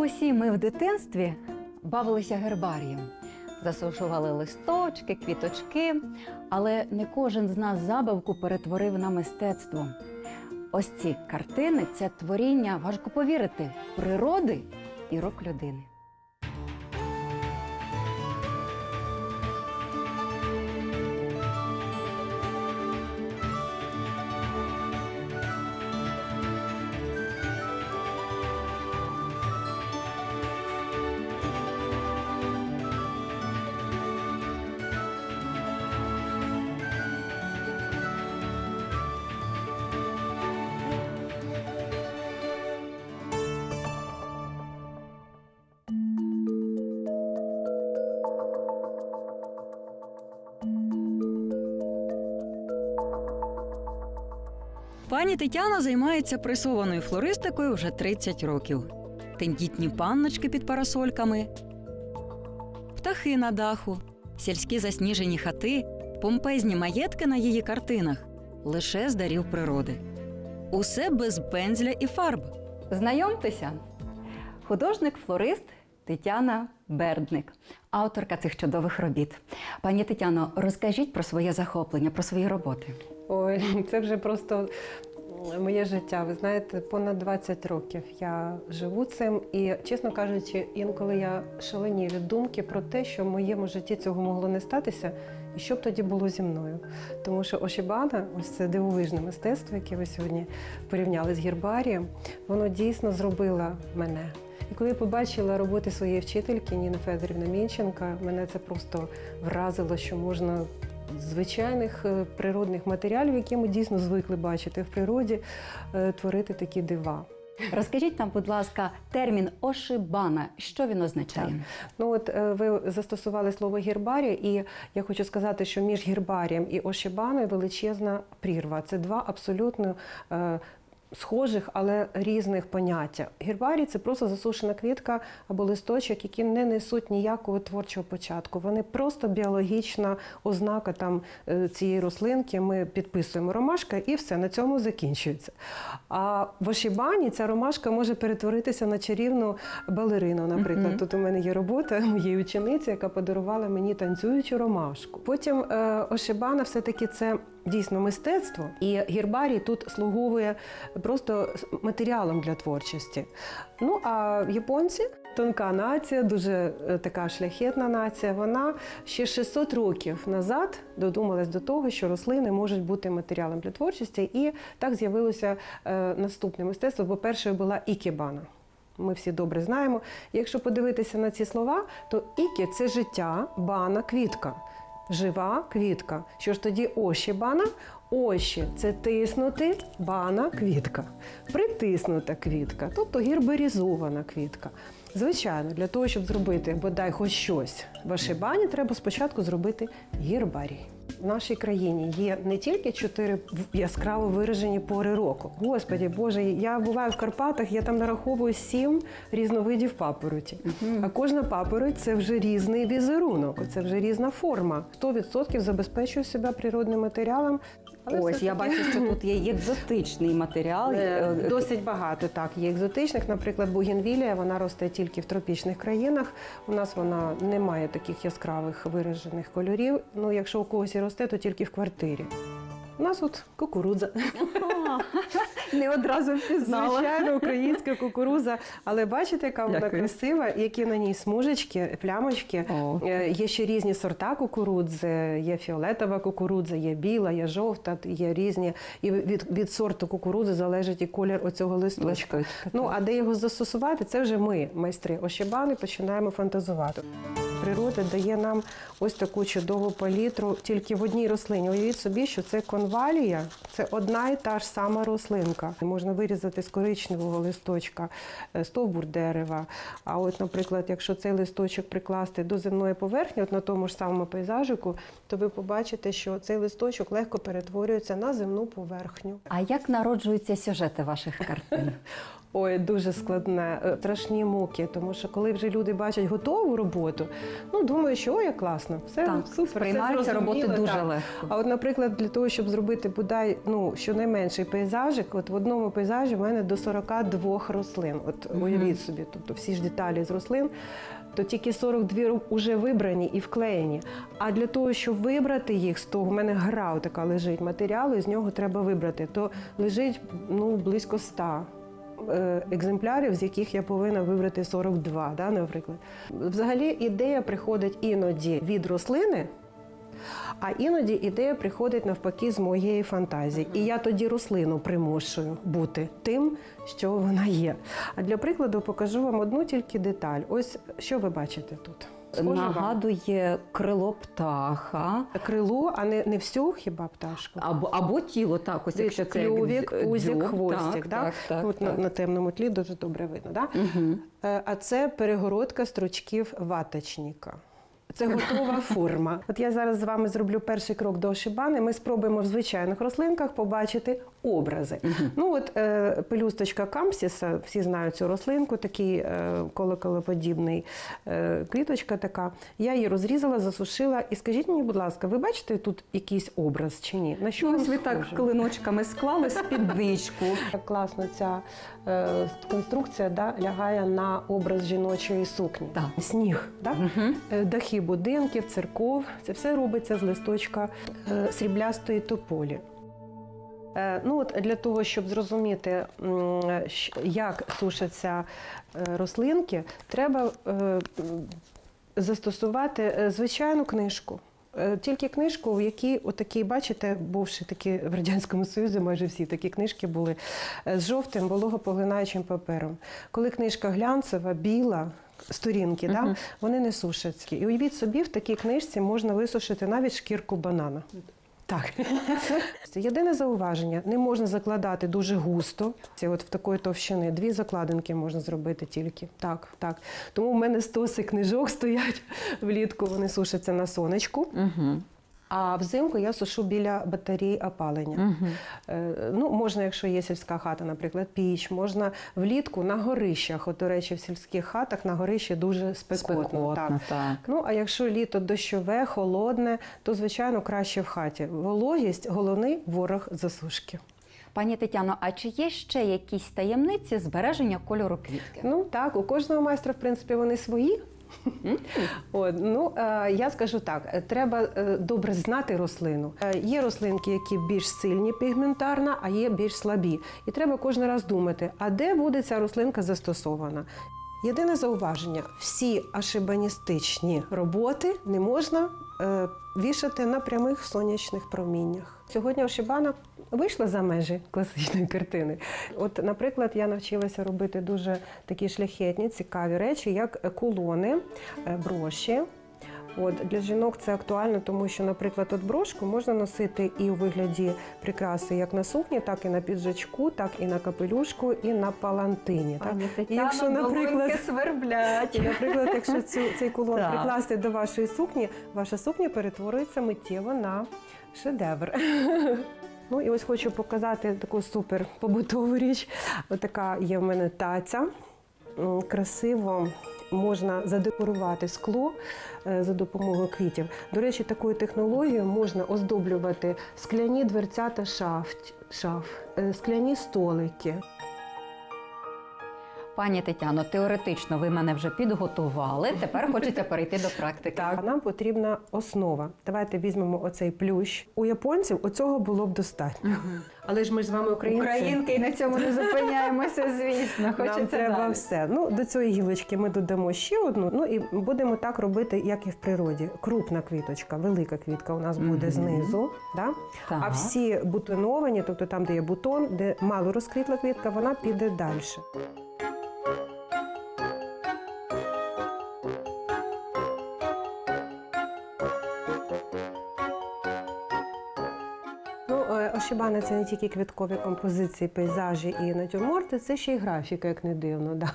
Усі ми в дитинстві бавилися гербарієм, засушували листочки, квіточки, але не кожен з нас забавку перетворив на мистецтво. Ось ці картини це творіння, важко повірити, природи і рук людини. Пані Тетяна займається пресованою флористикою вже 30 років. Тендітні панночки під парасольками, птахи на даху, сільські засніжені хати, помпезні маєтки на її картинах лише з дарів природи. Усе без пензля і фарб. Знайомтеся, художник-флорист Тетяна Бердник, авторка цих чудових робіт. Пані Тетяно, розкажіть про своє захоплення, про свої роботи. Ой, це вже просто моє життя. Ви знаєте, понад 20 років я живу цим, і чесно кажучи, інколи я шаленію від думки про те, що в моєму житті цього могло не статися, і що б тоді було зі мною. Тому що Ошибана, ось це дивовижне мистецтво, яке ви сьогодні порівняли з гербарієм, воно дійсно зробило мене. І коли я побачила роботи своєї вчительки Ніни Федорівни Мінченка, мене це просто вразило, що можна звичайних е, природних матеріалів, які ми дійсно звикли бачити в природі, е, творити такі дива. Розкажіть нам, будь ласка, термін ошибана. Що він означає? Ну от е, ви застосували слово гербарія, і я хочу сказати, що між гербарієм і ошибаною величезна прірва. Це два абсолютно. Схожих, але різних поняття. Гербарій це просто засушена квітка або листочок, які не несуть ніякого творчого початку. Вони просто біологічна ознака там е, цієї рослинки. Ми підписуємо ромашка і все на цьому закінчується. А в ошибані ця ромашка може перетворитися на чарівну балерину. Наприклад, тут у мене є робота моєї учениці, яка подарувала мені танцюючу ромашку. Потім е, ошибана все-таки це. Дійсно мистецтво, і гербарій тут слуговує просто матеріалом для творчості. Ну а японці тонка нація, дуже е, така шляхетна нація. Вона ще 600 років назад додумалась до того, що рослини можуть бути матеріалом для творчості, і так з'явилося е, наступне мистецтво, бо першою була ікебана. Ми всі добре знаємо. Якщо подивитися на ці слова, то ікі це життя, бана квітка. Жива квітка. Що ж тоді оші бана? Оші це тиснути бана квітка, притиснута квітка, тобто гірберізована квітка. Звичайно, для того, щоб зробити бодай хоч щось в ашибані, треба спочатку зробити гербарій. В нашій країні є не тільки чотири яскраво виражені пори року. Господі Боже, я буваю в Карпатах, я там нараховую сім різновидів папороті. А кожна папороть це вже різний візерунок, це вже різна форма. 100% забезпечує себе природним матеріалом. Але Ось все я таки- бачу, що тут є екзотичний матеріал. Е, Е, Досить багато так є екзотичних. Наприклад, бугенвілія вона росте тільки в тропічних країнах. У нас вона не має таких яскравих виражених кольорів. Ну, якщо у когось і росте, то тільки в квартирі. У нас от кукурудза. Не одразу впізнала. Звичайно, українська кукурудза. Але бачите, яка вона красива, які на ній смужечки, плямочки. Е, Є ще різні сорта кукурудзи, є фіолетова кукурудза, є біла, є жовта, є різні. І від, від сорту кукурудзи залежить і колір оцього листочка. Листочка, Ну а де його застосувати, це вже ми, майстри ощебани, починаємо фантазувати. Природа дає нам ось таку чудову палітру тільки в одній рослині. Уявіть собі, що це конвалія, це одна і та ж сама рослинка. Можна вирізати з коричневого листочка е, стовбур дерева. А от, наприклад, якщо цей листочок прикласти до земної поверхні, от на тому ж самому пейзажику, то ви побачите, що цей листочок легко перетворюється на земну поверхню. А як народжуються сюжети ваших картин? Ой, дуже складне, е, страшні муки, тому що коли вже люди бачать готову роботу, ну думаю, що ой, як класно, все Так, супер, роботу зрозуміло, дуже так. легко. А от, наприклад, для того, щоб зробити бодай ну щонайменший пейзажик, от в одному пейзажі в мене до 42 рослин. От Мгм. уявіть собі, тобто всі ж деталі з рослин, то тільки 42 вже вибрані і вклеєні. А для того, щоб вибрати їх з того, в мене гра така лежить матеріалу, і з нього треба вибрати. То лежить ну близько 100 е, екземплярів, з яких я повинна вибрати 42, да, наприклад. Взагалі ідея приходить іноді від рослини. А іноді ідея приходить навпаки з моєї фантазії. І я тоді рослину примушую бути тим, що вона є. А для прикладу покажу вам одну тільки деталь. Ось що ви бачите тут. Схоже вам? Нагадує крило птаха. крило, а не, не всю хіба пташку. Або, або тіло, так, ось якщо це клювік, узік, хвостик. Так, да? так, так, От так. На, на темному тлі дуже добре видно. Да? Е, А це перегородка стручків ваточника. Це готова форма. От я зараз з вами зроблю перший крок до ошибани. Ми спробуємо в звичайних рослинках побачити образи. Ну от е, пелюсточка камсіса, всі знають цю рослинку, такий е, колоколоподібний е, квіточка така. Я її розрізала, засушила. І скажіть мені, будь ласка, ви бачите тут якийсь образ чи ні? На що Ну, ось ви так клиночками склали спідничку. Класно ця е, конструкція да, лягає на образ жіночої сукні. Так. Сніг, да? Е, дахи будинків, церков. Це все робиться з листочка е, сріблястої тополі. Е, Ну, от для того, щоб зрозуміти, як сушаться е, рослинки, треба е, застосувати звичайну книжку. Тільки книжку, в якій отакі, бачите, бувши такі в Радянському Союзі, майже всі такі книжки були з жовтим вологопоглинаючим папером. Коли книжка глянцева, біла, сторінки, да, вони не сушаться. І уявіть собі, в такій книжці можна висушити навіть шкірку банана. Так. Це Єдине зауваження, не можна закладати дуже густо. Це от в такої товщини. Дві закладинки можна зробити тільки. Так, так. Тому в мене стоси книжок стоять влітку, вони сушаться на сонечку. Мгм. А взимку я сушу біля батареї опалення. Е, Ну, можна, якщо є сільська хата, наприклад, піч, можна влітку на горищах. От, до речі, в сільських хатах на горищі дуже спекотно. Спекотно, так. так. Ну, а якщо літо дощове, холодне, то звичайно краще в хаті. Вологість головний ворог засушки. Пані Тетяно, а чи є ще якісь таємниці збереження кольору квітки? Ну так, у кожного майстра, в принципі, вони свої. От, ну, е, я скажу так: е, треба е, добре знати рослину. Є рослинки, які більш сильні пігментарно, а є більш слабі. І треба кожен раз думати, а де буде ця рослинка застосована. Єдине зауваження: всі ашибаністичні роботи не можна вішати на прямих сонячних проміннях. Сьогодні Ошибана вийшла за межі класичної картини. От, наприклад, я навчилася робити дуже такі шляхетні, цікаві речі, як кулони, е, броші. От для жінок це актуально, тому що, наприклад, от брошку можна носити і у вигляді прикраси як на сукні, так і на піджачку, так і на капелюшку, і на палантині. Так? Пані І якщо, наприклад, сверблять. і, наприклад, якщо цю, цей кулон Так. прикласти до вашої сукні, ваша сукня перетворюється миттєво на шедевр. Ну і ось хочу показати таку супер побутову річ. Отака є в мене таця. Красиво можна задекорувати скло е, за допомогою квітів. До речі, такою технологією можна оздоблювати скляні дверцята шаф, шаф е, скляні столики. Пані Тетяно, теоретично ви мене вже підготували. Тепер хочеться перейти до практики. Так, нам потрібна основа. Давайте візьмемо оцей плющ. У японців оцього було б достатньо. Але ж ми ж з вами українці. Українки і на цьому не зупиняємося, звісно. Нам Хочеться треба далі. все. Ну до цієї гілочки ми додамо ще одну. Ну і будемо так робити, як і в природі. Крупна квіточка, велика квітка у нас буде Мгм. знизу. Да? Так. А всі бутоновані, тобто там, де є бутон, де мало розквітла квітка, вона піде далі. Ну, е, це не тільки квіткові композиції, пейзажі і натюрморти, це ще й графіка, як не дивно. Да.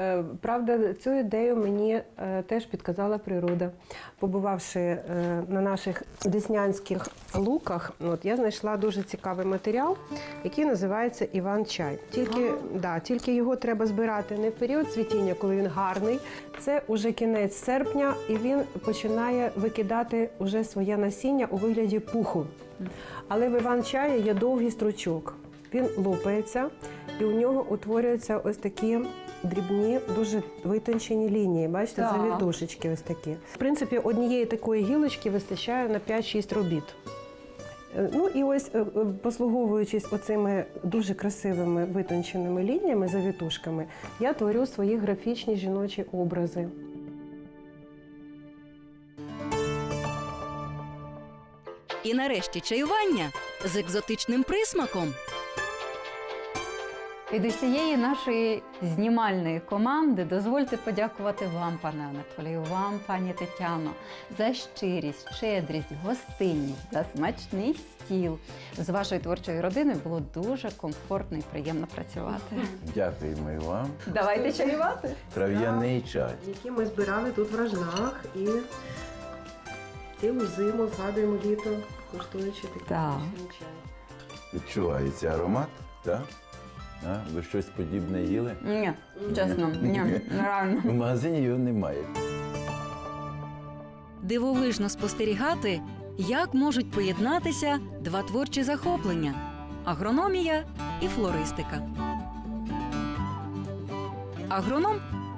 Е, Правда, цю ідею мені е, теж підказала природа. Побувавши на наших деснянських луках, от я знайшла дуже цікавий матеріал, який називається Іван Чай. Тільки, да, тільки його треба збирати не в період цвітіння, коли він гарний. Це уже кінець серпня, і він починає викидати уже своє насіння у вигляді пуху. Але в Іван чаї є довгий стручок. Він лопається, і у нього утворюються ось такі дрібні, дуже витончені лінії. Бачите, Так. завітушечки ось такі. В принципі, однієї такої гілочки вистачає на 5-6 робіт. Е, Ну і ось, е, е, послуговуючись оцими дуже красивими витонченими лініями, завітушками, я творю свої графічні жіночі образи. І нарешті чаювання з екзотичним присмаком. Від усієї нашої знімальної команди дозвольте подякувати вам, пане Анатолію, вам, пані Тетяно, за щирість, щедрість, гостинність, за смачний стіл. З вашою творчою родиною було дуже комфортно і приємно працювати. Дякуємо і вам. Давайте чаювати. Трав'яний чай. які ми збирали тут в Ражнах і цілу зиму згадуємо літо, куштуючи такий Так. чай. Відчувається аромат, так? А, ви щось подібне їли? Ні, чесно, ні, нереально. В магазині його немає. Дивовижно спостерігати, як можуть поєднатися два творчі захоплення агрономія і флористика. Агроном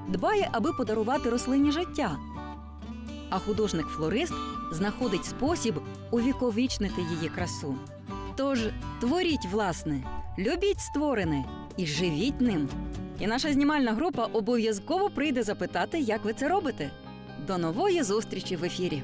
дбає, аби подарувати рослині життя. А художник-флорист знаходить спосіб увіковічнити її красу. Тож творіть власне, любіть створене і живіть ним. І наша знімальна група обов'язково прийде запитати, як ви це робите. До нової зустрічі в ефірі.